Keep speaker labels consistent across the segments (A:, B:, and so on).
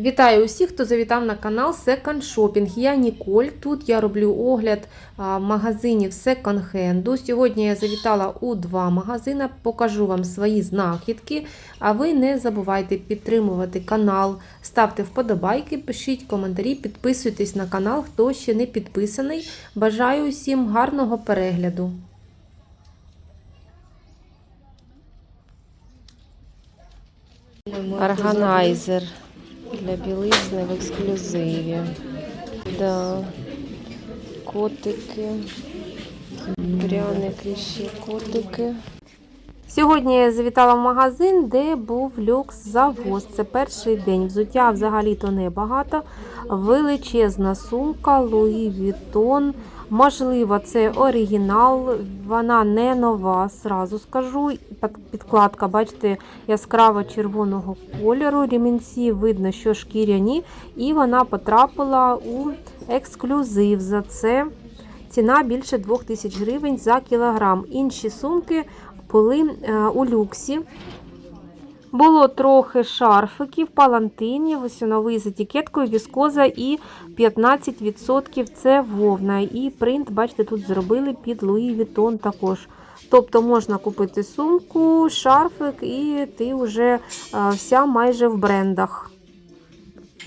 A: Вітаю усіх, хто завітав на канал Second Shopping. Я Ніколь. Тут я роблю огляд магазинів секонд-хенду. Сьогодні я завітала у два магазини, покажу вам свої знахідки. А ви не забувайте підтримувати канал, ставте вподобайки, пишіть коментарі, підписуйтесь на канал, хто ще не підписаний. Бажаю усім гарного перегляду. Органайзер для білизни в ексклюзиві. Да. Котики, пряники ще котики. Сьогодні я завітала в магазин, де був люкс завоз. Це перший день. Взуття взагалі-то небагато. Величезна сумка, Луї Вітон. Можливо, це оригінал, вона не нова, зразу скажу. Підкладка, бачите, яскраво червоного кольору. Рімінці видно, що шкіряні, і вона потрапила у ексклюзив. За це ціна більше 2000 гривень за кілограм. Інші сумки були е, у люксі. Було трохи шарфиків, палантинів, ось новий з етикеткою, віскоза і 15% це вовна. І принт, бачите, тут зробили під Луї Вітон також. Тобто можна купити сумку, шарфик, і ти вже е, вся майже в брендах.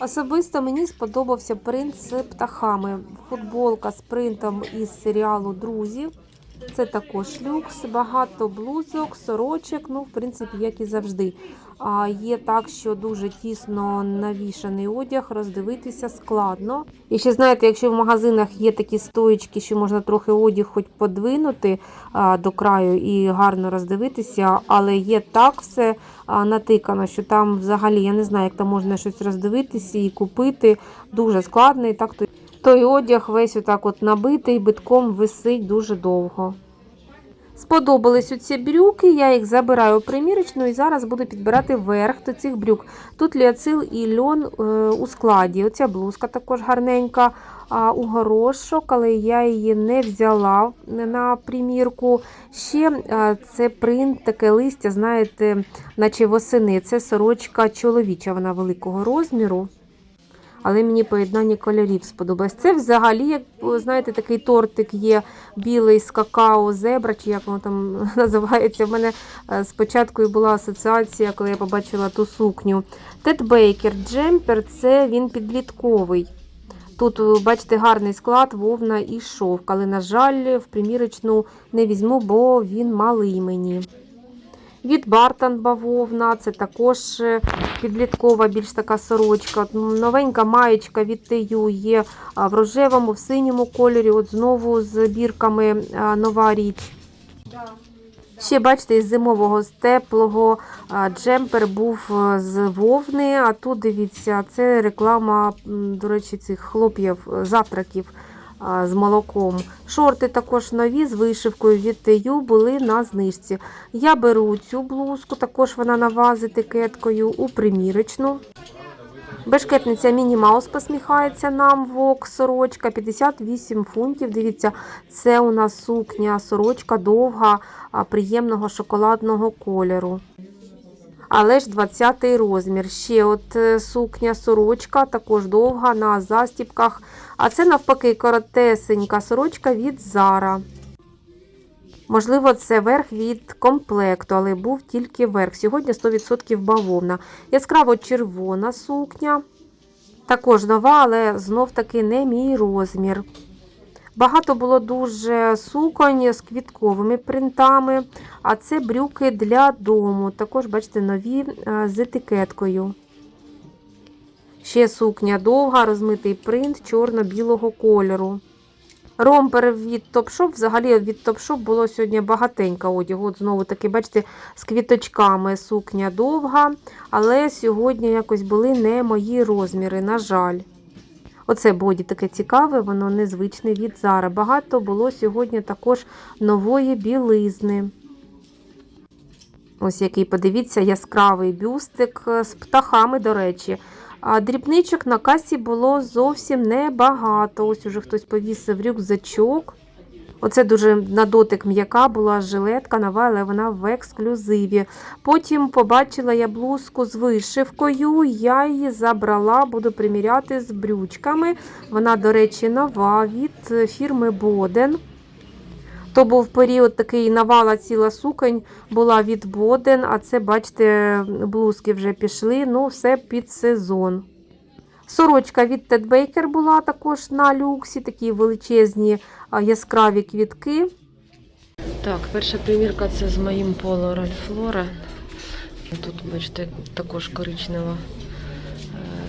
A: Особисто мені сподобався принт з птахами. Футболка з принтом із серіалу Друзів. Це також люкс, багато блузок, сорочок, ну, в принципі, як і завжди. А є так, що дуже тісно навішаний одяг, роздивитися складно. І ще знаєте, якщо в магазинах є такі стоїчки, що можна трохи одяг хоч подвинути а, до краю і гарно роздивитися, але є так все а, натикано, що там взагалі я не знаю, як там можна щось роздивитися і купити. Дуже складно. І так то той одяг весь отак от набитий, битком висить дуже довго. Сподобались оці брюки, я їх забираю у примірочну і зараз буду підбирати верх до цих брюк. Тут ліацил і льон е, у складі. Оця блузка також гарненька у горошок, але я її не взяла на примірку. Ще а, це принт, таке листя, знаєте, наче восени. Це сорочка чоловіча, вона великого розміру але мені поєднання кольорів сподобалось. Це взагалі, як знаєте, такий тортик є білий з какао, зебра, чи як воно там називається. У мене е, спочатку і була асоціація, коли я побачила ту сукню. Тед Бейкер Джемпер це він підлітковий. Тут, бачите, гарний склад, вовна і шовк, але, на жаль, в примірочну не візьму, бо він малий мені. Від Бартон бавовна, це також е, підліткова більш така сорочка. Новенька маєчка від Тею є в рожевому, в синьому кольорі. От знову з бірками нова річ. Ще, бачите, із зимового з теплого джемпер був з вовни, а тут дивіться, це реклама, до речі, цих хлоп'їв, е, завтраків з молоком. Шорти також нові з вишивкою від Тею були на знижці. Я беру цю блузку, також вона нова з етикеткою у примірочну. Бешкетниця Міні Маус посміхається нам вок, сорочка 58 фунтів. Дивіться, це у нас сукня, сорочка довга, приємного шоколадного кольору. Але ж 20 розмір. Ще от е, сукня, сорочка, також довга на застіпках. А це, навпаки, коротесенька сорочка від Зара. Можливо, це верх від комплекту, але був тільки верх. Сьогодні 100% бавовна. Яскраво червона сукня. Також нова, але знов-таки не мій розмір. Багато було дуже суконь з квітковими принтами, а це брюки для дому. Також, бачите, нові е, з етикеткою. Ще сукня довга, розмитий принт чорно-білого кольору. Ромпер від Topshop, взагалі від Topshop було сьогодні багатенько одягу. От знову таки, бачите, з квіточками сукня довга, але сьогодні якось були не мої розміри, на жаль. Оце боді таке цікаве, воно незвичне від Зара. Багато було сьогодні також нової білизни. Ось який, подивіться, яскравий бюстик з птахами, до речі. А дрібничок на касі було зовсім небагато. Ось уже хтось повісив рюкзачок. Оце дуже на дотик м'яка була жилетка нова, але вона в ексклюзиві. Потім побачила я блузку з вишивкою, я її забрала, буду приміряти з брючками. Вона, до речі, нова від фірми Боден. То був період такий навала ціла суконь була від Боден, а це, бачите, блузки вже пішли, ну все під сезон. Сорочка від Ted Baker була також на люксі, такі величезні яскраві квітки.
B: Так, перша примірка це з моїм поло Ральф Лорен. Тут, бачите, також коричнева е,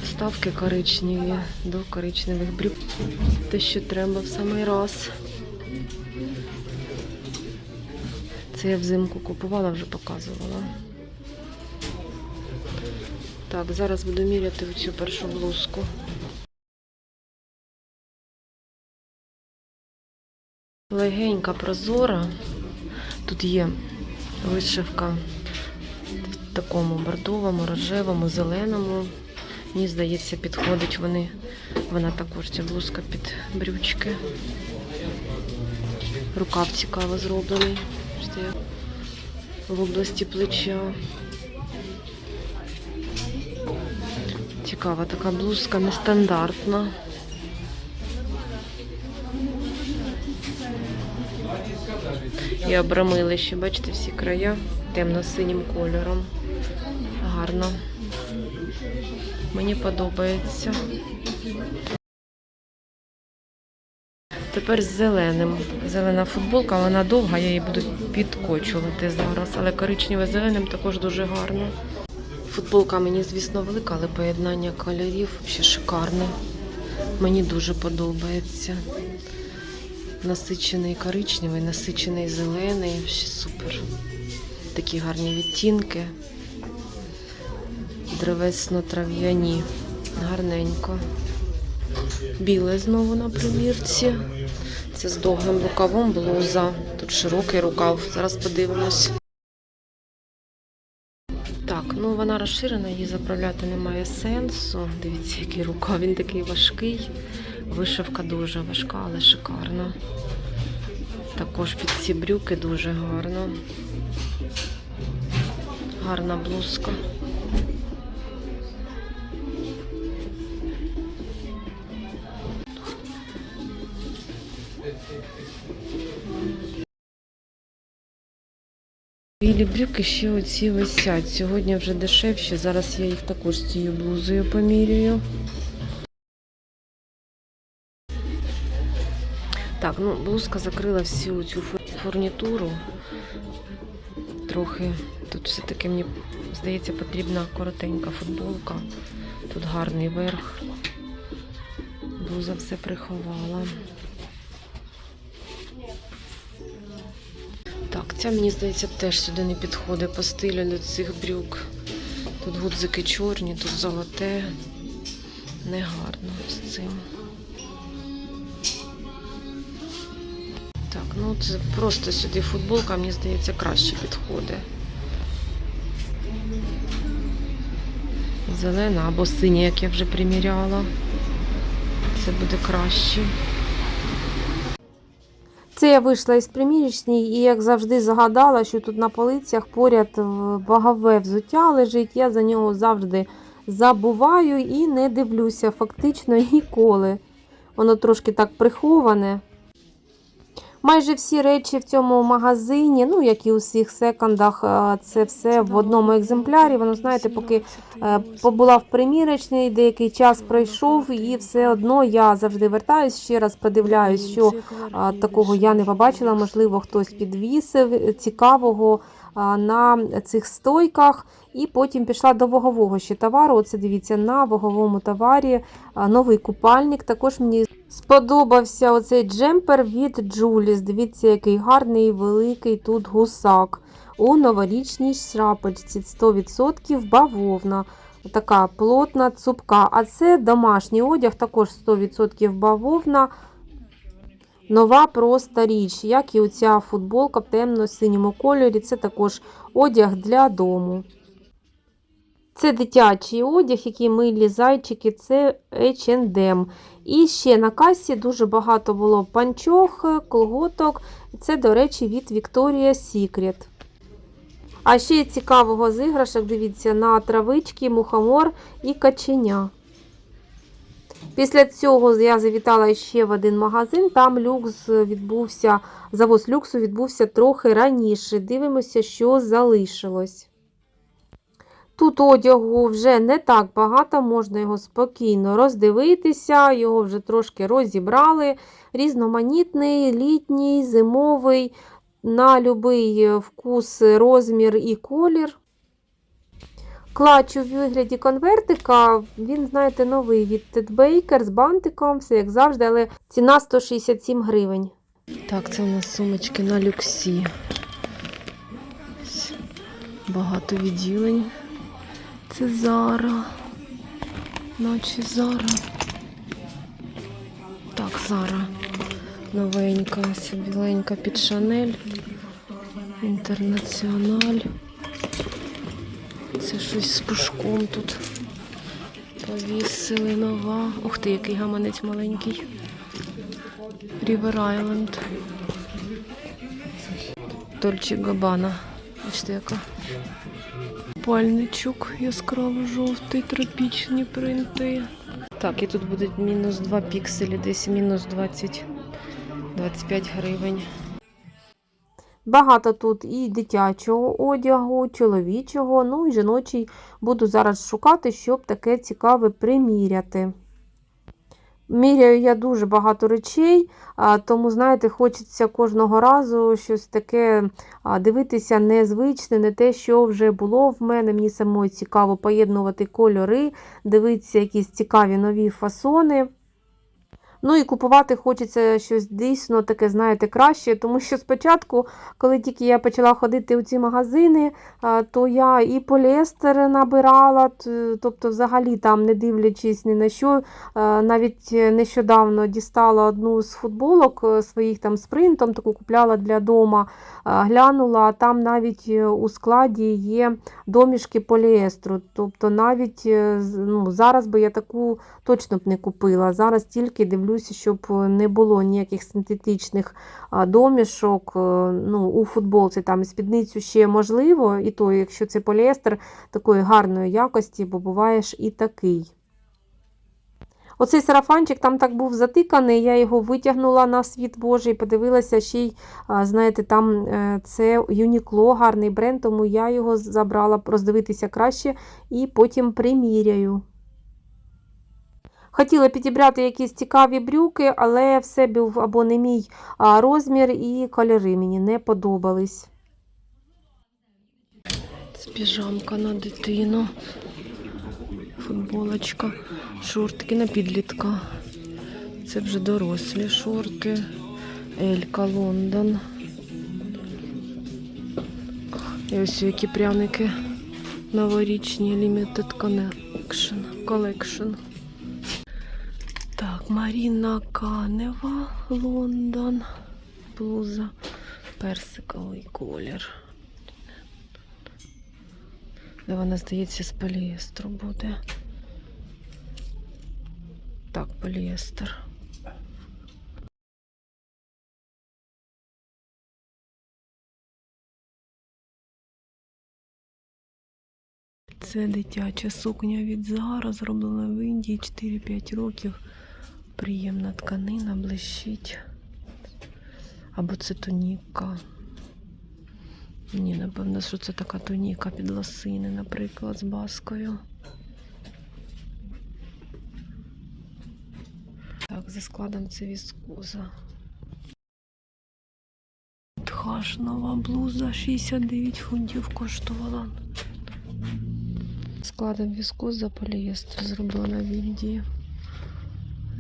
B: вставки коричневі до коричневих брюк. Те, що треба в самий раз. Це я взимку купувала, вже показувала. Так, зараз буду міряти цю першу блузку. Легенька, прозора. Тут є вишивка в такому бордовому, рожевому, зеленому. Мені здається, підходить вони. Вона також ця блузка під брючки. Рукав цікаво зроблений. В області плеча. Цікава така блузка, нестандартна. І обрамили ще, бачите, всі края темно-синім кольором. Гарно. Мені подобається. Тепер з зеленим. Зелена футболка, вона довга, я її буду підкочувати зараз, але коричневе зеленим також дуже гарно. Футболка мені, звісно, велика, але поєднання кольорів ще шикарне. Мені дуже подобається. Насичений коричневий, насичений зелений, ще супер. Такі гарні відтінки. Древесно-трав'яні. Гарненько. Біле знову на примірці. Це з довгим рукавом блуза. Тут широкий рукав. Зараз подивимось. Ну вона розширена, її заправляти немає сенсу. Дивіться, який рукав, він такий важкий. Вишивка дуже важка, але шикарна. Також під ці брюки дуже гарно. Гарна блузка. Білі ще оці висять. Сьогодні вже дешевші. Зараз я їх також з цією блузою помірюю. Так, ну блузка закрила всю цю фурнітуру. Трохи тут все-таки мені здається потрібна коротенька футболка. Тут гарний верх. Блуза все приховала. Так, ця мені здається теж сюди не підходить по стилю до цих брюк. Тут гудзики чорні, тут золоте. Негарно з цим. Так, ну це просто сюди футболка, мені здається, краще підходить. Зелена або синя, як я вже приміряла. Це буде краще.
A: Це я вийшла із примірочні і, як завжди, згадала, що тут на полицях поряд е, вагове взуття лежить. Я за нього завжди забуваю і не дивлюся фактично ніколи. Воно трошки так приховане. Майже всі речі в цьому магазині, ну як і у всіх секондах, е, це все в одному екземплярі. Воно, знаєте, поки е, побула в примірочній, деякий час пройшов, і все одно я завжди вертаюсь ще раз, подивляюсь, що такого я не побачила. Можливо, хтось підвісив цікавого на цих стойках. І потім пішла до вагового ще товару. Оце дивіться, на ваговому товарі новий купальник. Також мені сподобався оцей джемпер від Джуліс. Дивіться, який гарний, великий тут гусак. У новорічній шапочці 100% бавовна. Така плотна цупка. А це домашній одяг, також 100% бавовна. Нова проста річ, як і оця футболка в темно-синьому кольорі. Це також одяг для дому. Це дитячий одяг, які милі зайчики, це H&M. І ще на касі дуже багато було панчох, колготок. Це, до речі, від Victoria's Secret. А ще цікавого з іграшок, дивіться, на травички, мухомор і каченя. Після цього я завітала ще в один магазин. Там люкс відбувся, завоз люксу відбувся трохи раніше. Дивимося, що залишилось. Тут одягу вже не так багато, можна його спокійно роздивитися, його вже трошки розібрали. Різноманітний, літній, зимовий, на будь-який вкус, розмір і колір. Клач у вигляді конвертика, він, знаєте, новий від Ted Baker з бантиком, все як завжди, але ціна 167 гривень.
B: Так, це у нас сумочки на люксі. Багато відділень. Це Зара. Наче Зара. Так, Зара. Новенька, біленька під Шанель. Інтернаціональ. Це щось з пушком тут. Повісили нова. Ух ти, який гаманець маленький. River Island. Дольче Габана. Бачите, яка. Пальничок яскраво-жовтий, тропічні принти. Так, і тут буде мінус 2 пікселі, десь мінус 20 25 гривень.
A: Багато тут і дитячого одягу, чоловічого, ну і жіночий буду зараз шукати, щоб таке цікаве приміряти. Міряю я дуже багато речей, тому, знаєте, хочеться кожного разу щось таке дивитися незвичне, не те, що вже було в мене. Мені самої цікаво поєднувати кольори, дивитися якісь цікаві нові фасони. Ну і купувати хочеться щось дійсно таке, знаєте, краще, тому що спочатку, коли тільки я почала ходити у ці магазини, то я і поліестер набирала, тобто, взагалі там, не дивлячись ні на що, навіть нещодавно дістала одну з футболок е, своїх там з таку купляла для дома, глянула, а там навіть е, у складі є домішки поліестру. Тобто навіть е, ну, зараз би я таку точно б не купила. Зараз тільки дивлюся, щоб не було ніяких синтетичних домішок. е, Ну, у футболці там спідницю ще можливо, і то, якщо це поліестер такої гарної якості, бо буває ж і такий. Оцей сарафанчик там так був затиканий, я його витягнула на світ Божий, подивилася ще й, знаєте, там е, це Юнікло, гарний бренд, тому я його забрала роздивитися краще і потім приміряю. Хотіла підібрати якісь цікаві брюки, але все був або не мій розмір, і кольори мені не подобались.
B: Це піжамка на дитину. Футболочка. Шортики на підлітка. Це вже дорослі шорти. Елька Лондон. І ось які пряники новорічні Limited Connection. Collection. Так, Маріна Канева, Лондон. Блуза. Персиковий колір. Де вона, здається, з поліестру буде. Так, поліестер. Це дитяча сукня від Зара, зроблена в Індії 4-5 років. Приємна тканина, блищить. Або це туніка. Ні, напевно, що це така туніка під лосини, наприклад, з баскою. Так, за складом це віскоза. Тхаш нова блуза 69 фунтів коштувала. Складом віскоза полієстер зроблена в Індії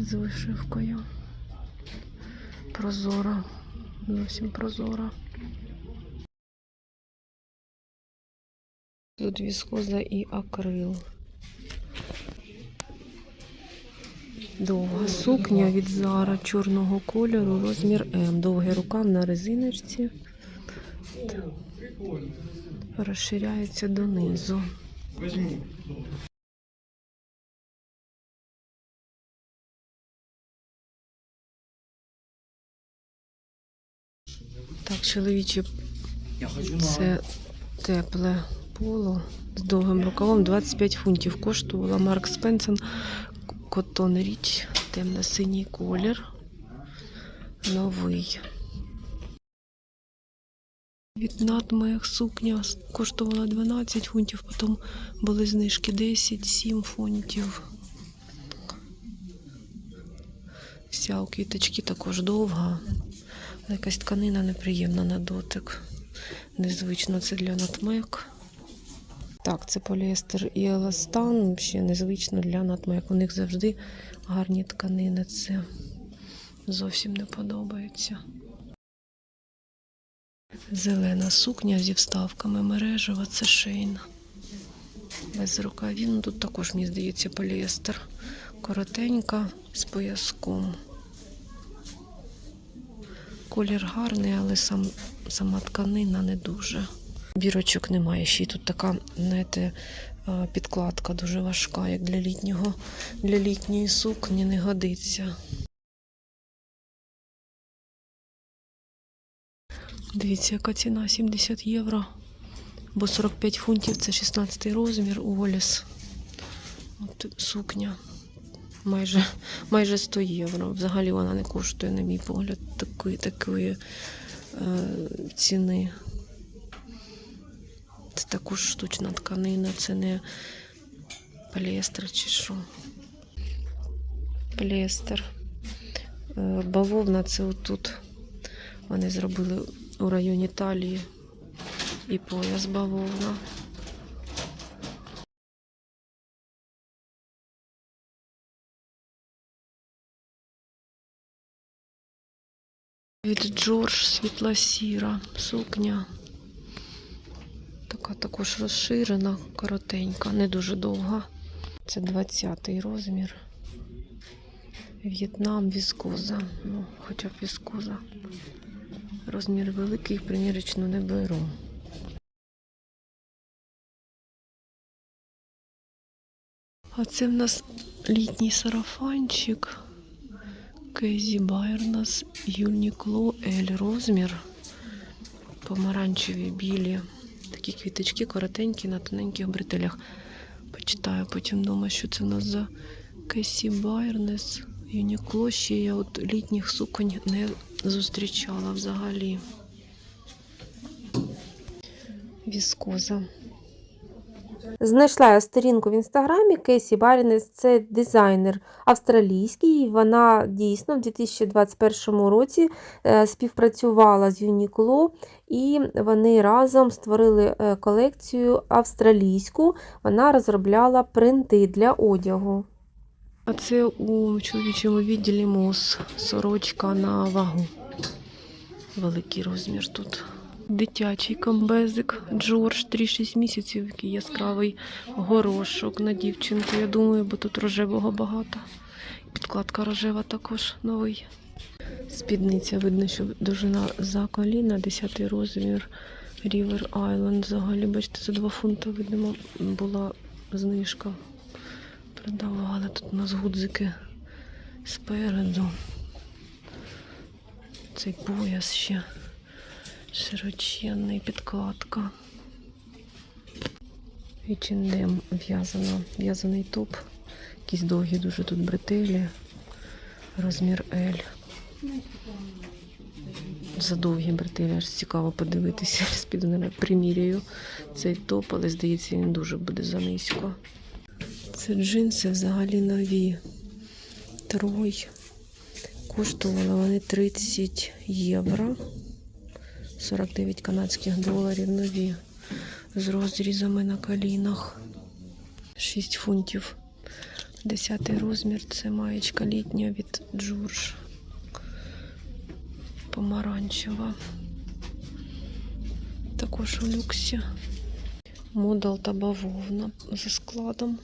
B: з вишивкою. Прозора, зовсім прозора. Тут віскоза і акрил. Довга сукня від Зара чорного кольору, розмір М. Довгий рукав на резиночці. Розширяється донизу. Так, чоловічі, це тепле поло з довгим рукавом 25 фунтів коштувала Марк Спенсен Котон Річ, темно-синій колір. Новий. Від надмех сукня коштувала 12 фунтів, потім були знижки 10, 7 фунтів. Вся у квіточки також довга. Якась тканина неприємна на дотик. Незвично це для натмек. Так, це поліестер і еластан. Ще незвично для натмек. У них завжди гарні тканини. Це зовсім не подобається. Зелена сукня зі вставками мережева, це шейна. Без рукавів. Ну, Тут також, мені здається, поліестер. Коротенька з пояском. Колір гарний, але сам, сама тканина не дуже. Бірочок немає. Ще й тут така, знаєте, підкладка дуже важка, як для літнього, для літньої сукні не годиться. Дивіться, яка ціна 70 євро. Бо 45 фунтів це 16 розмір у Оліс. От сукня. Майже, майже 100 євро. Взагалі вона не коштує, на мій погляд, такої, такої е, ціни. Це також штучна тканина, це не поліестер чи що. Поліестер. Е, бавовна це отут. Вони зробили у районі талії і пояс бавовна. Від Джордж світла сіра сукня. Така також розширена, коротенька, не дуже довга. Це 20-й розмір. В'єтнам віскоза. Ну, хоча б віскоза. Розмір великий, примірочну не беру. А це в нас літній сарафанчик. Кейзі Байернас Юнікло Ель розмір. Помаранчеві білі. Такі квіточки коротенькі на тоненьких бретелях. Почитаю потім дома, що це в нас за Кесі Байернес Юнікло. Ще я от літніх суконь не зустрічала взагалі. Віскоза.
A: Знайшла я сторінку в інстаграмі Кейсі Барінес, це дизайнер австралійський. Вона дійсно в 2021 році е, співпрацювала з Uniqlo і вони разом створили е, колекцію австралійську. Вона розробляла принти для одягу.
B: А це у чоловічому відділі мус. Сорочка на вагу. Великий розмір тут. Дитячий комбезик Джордж 3-6 місяців, який яскравий горошок на дівчинку. Я думаю, бо тут рожевого багато. Підкладка рожева також новий. Спідниця видно, що довжина за коліна, 10 розмір River Island. Взагалі, бачите, за 2 фунти, видимо, була знижка. Продавали тут у нас гудзики спереду. Цей пояс ще широченний, підкладка. H&M в'язано, в'язаний топ. Якісь довгі дуже тут бретелі. Розмір L. За довгі бретелі, аж цікаво подивитися. Піду не приміряю цей топ, але здається, він дуже буде занизько. Це джинси взагалі нові. Трой. Коштували вони 30 євро. 49 канадських доларів нові. З розрізами на колінах. 6 фунтів. 10 розмір. Це маєчка літня від Джордж. Помаранчева. Також у люксі. Модал та бавовна за складом.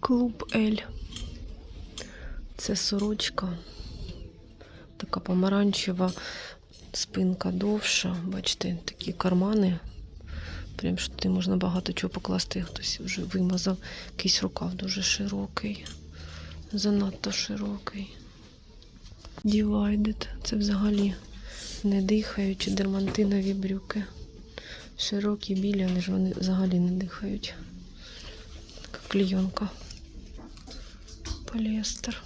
B: Клуб Ель. Це сорочка. Така помаранчева, спинка довша. Бачите, такі кармани Прям що туди можна багато чого покласти. Хтось вже вимазав. Якийсь рукав дуже широкий. Занадто широкий. Divided. Це взагалі не дихаючі дермантинові брюки. Широкі, білі, але ж вони взагалі не дихають. Така клійонка. Поліестер.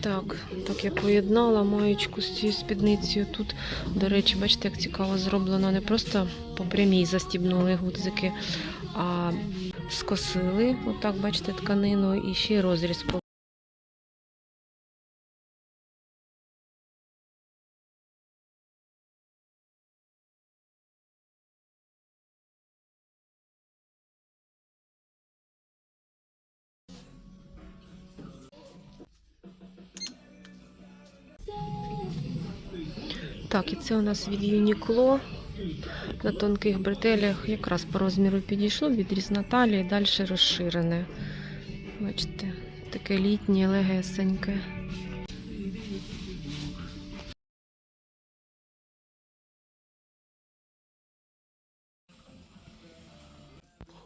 B: Так, так я поєднала маєчку з цією спідницею. Тут, до речі, бачите, як цікаво зроблено. Не просто по прямій застібнули гудзики, а скосили, отак, бачите, тканину і ще й розріз по Так, і це у нас від Юнікло. На тонких бретелях якраз по розміру підійшло, відріз на талії, далі розширене. Бачите, таке літнє, легесеньке.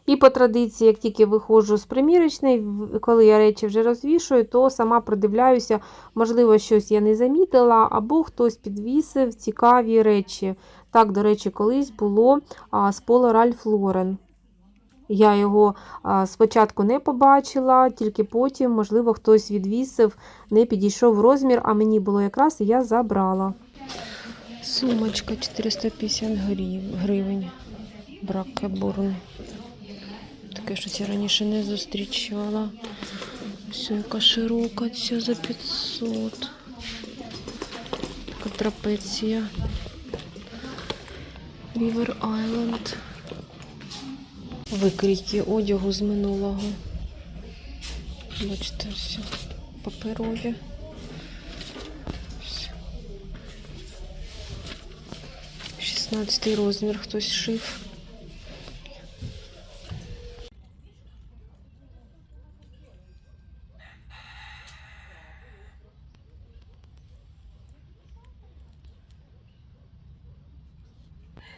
A: І по традиції, як тільки виходжу з примірочної, коли я речі вже розвішую, то сама продивляюся, можливо, щось я не замітила, або хтось підвісив цікаві речі. Так, до речі, колись було з Поло Ральф Лорен. Я його спочатку не побачила, тільки потім, можливо, хтось відвісив, не підійшов розмір, а мені було якраз і я забрала.
B: Сумочка 450 грів- гривень. Бракеборн. Таке щось я раніше не зустрічала. Все, яка широка ця за 500. Така трапеція. River Island. Викрійки одягу з минулого. Бачите, все паперові. Все. 16 розмір хтось шив.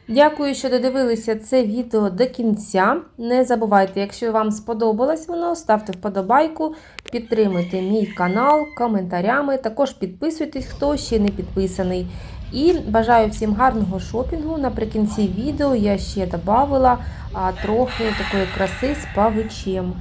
A: Дякую, що додивилися це відео до кінця. Не забувайте, якщо вам сподобалось воно, ставте вподобайку, підтримуйте мій канал коментарями. Також підписуйтесь, хто ще не підписаний. І бажаю всім гарного шопінгу. Наприкінці відео я ще додавала трохи такої краси з павичем.